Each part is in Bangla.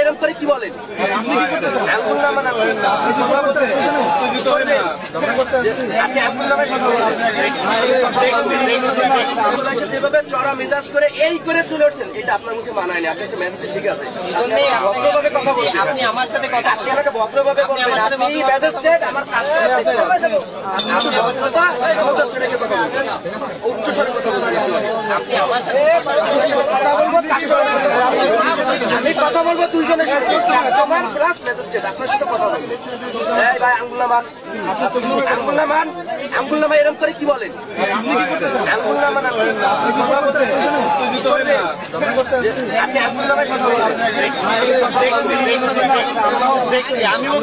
এরকম করে কি বলেন? আপনি কথা বলেন। যেভাবে চড়া মেজাজ করে এই করে চলে উঠছেন এটা আপনার মুখে মানায় না। আপনি একটা ম্যাজিস্ট্রেট ঠিক আছে। ভদ্রভাবে কথা বলছেন আপনি আমার সাথে কথা আপনি আমাকে ভদ্রভাবে বলবেন। আপনি আমার কাজ ভদ্রতা স্বরে কথা বলবেন আপনি আমার সাথে আপনার আমি কথা বলব দুইজনের সাথে প্লাস ম্যাজিস্ট্রেট আপনার সাথে কথা বলব। এই ভাই এরকম করে কি বলেন? আঙ্গুল নামান আপনি কথা আমিও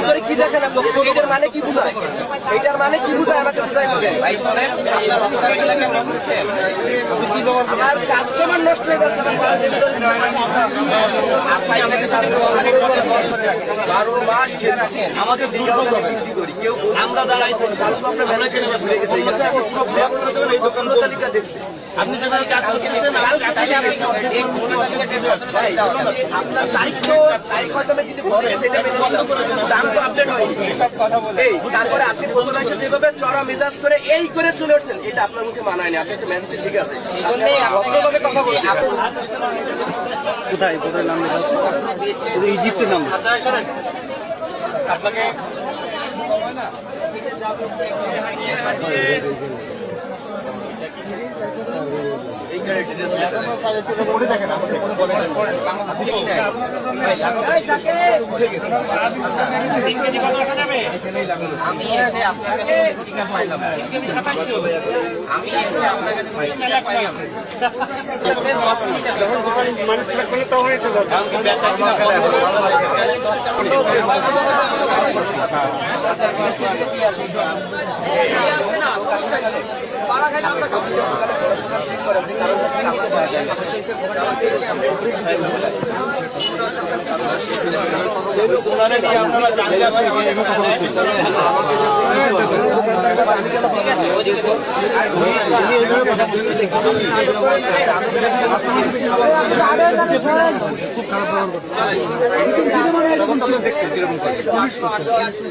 করে কি দেখেন আপনি? এটার মানে কি বুঝায়? এটার মানে কি বুঝায়? আমাকে বুঝাই আমার কাস্টমার নষ্ট হয়ে যাচ্ছে বারো মাস খেয়ে রাখেন আমাদের কেউ আমরা দাঁড়াই তালিকা দেখছি। আপনি যেভাবে কাজ করতেছেন আপনার তারিখ। দাম তো আপডেট হয়নি। তারপরে আপনি প্রথম এসে যেভাবে চড়া মেজাজ করে এই করে চলে উঠছেন এটা আপনার মুখে মানায় না। আপনি একটা ম্যাজিস্ট্রেট ঠিক আছে। কোথায় কোথায় নাম ইজিপ্টের নাম আপনাকে আমি এসে আপনার কাছে টিকা পাইলাম আমি এসে আপনার কাছে টিকা পাইলাম পাড়া খাইলে আমরা খুব খারাপ ব্যবহার করতো